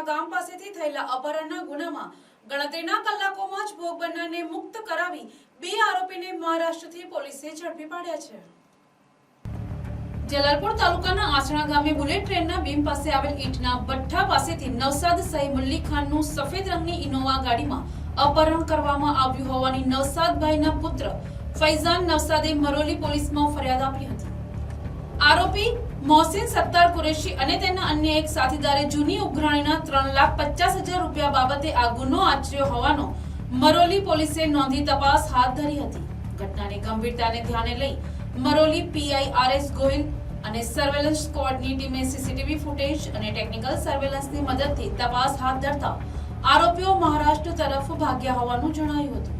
પંથકમાં ગામ પાસેથી થયેલા અપહરણના ગામે બુલેટ ટ્રેનના બીમ પાસે આવેલ ભઠ્ઠા પાસેથી નવસાદ સહીમુલ્લી ખાનનું સફેદ રંગની ઇનોવા ગાડીમાં અપહરણ કરવામાં આવ્યું હોવાની નવસાદભાઈના પુત્ર ફૈઝાન નવસાદે મરોલી પોલીસમાં ફરિયાદ આપી હતી. આરોપી મોહસિન સત્તાર કુરેશી અને તેના અન્ય એક સાથીદારે જૂની ઉઘરાણીના ત્રણ લાખ પચાસ હજાર રૂપિયા બાબતે આ ગુનો આચર્યો હોવાનો મરોલી પોલીસે નોંધી તપાસ હાથ ધરી હતી. ઘટનાની ગંભીરતાને ધ્યાને લઈ Maroli PI R S Gohil અને સર્વેલન્સ સ્ક્વોડની ટીમે સીસીટીવી ફૂટેજ અને ટેકનિકલ સર્વેલન્સની મદદથી તપાસ હાથ ધરતા આરોપીઓ મહારાષ્ટ્ર તરફ ભાગ્યા હોવાનું જણાયું હતું.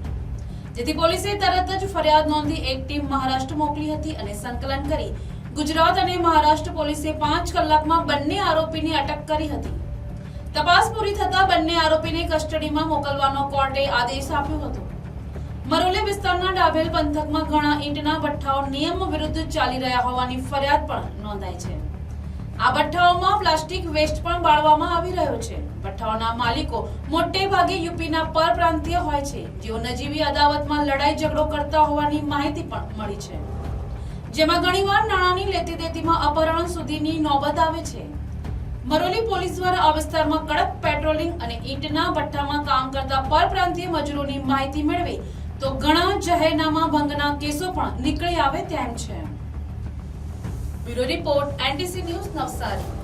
જેથી પોલીસે તરત જ ફરિયાદ નોંધી એક ટીમ મહારાષ્ટ્ર મોકલી હતી અને સંકલન કરી ગુજરાત અને મહારાષ્ટ્ર પોલીસે પાંચ કલાકમાં બંને આરોપીની અટક કરી હતી. તપાસ પૂરી થતા બંને આરોપીને કસ્ટડીમાં મોકલવાનો કોર્ટે આદેશ આપ્યો હતો. મરોલી વિસ્તારના ડાભેલ પંથકમાં ઘણા ઈંટના ભઠ્ઠાઓ નિયમ વિરુદ્ધ ચાલી રહ્યા હોવાની ફરિયાદ પણ નોંધાઈ છે. આ ભઠ્ઠાઓમાં પ્લાસ્ટિક વેસ્ટ પણ બાળવામાં આવી રહ્યો છે. ભઠ્ઠાઓના માલિકો મોટે ભાગે યુપીના પરપ્રાંતીય હોય છે. જેઓ નજીવી અદાવતમાં લડાઈ ઝઘડો કરતા હોવાની માહિતી પણ મળી છે. જેમાં ઘણીવાર નાણાંની લેતી દેતીમાં અપહરણ સુધીની નોબત આવે છે. મરોલી પોલીસ દ્વારા આ વિસ્તારમાં કડક પેટ્રોલિંગ અને ઈંટના ભઠ્ઠામાં કામ કરતા પરપ્રાંતીય મજૂરોની માહિતી મેળવી તો ઘણા જાહેરનામા ભંગના કેસો પણ નીકળી આવે તેમ છે. Bureau report NTC news Navsari.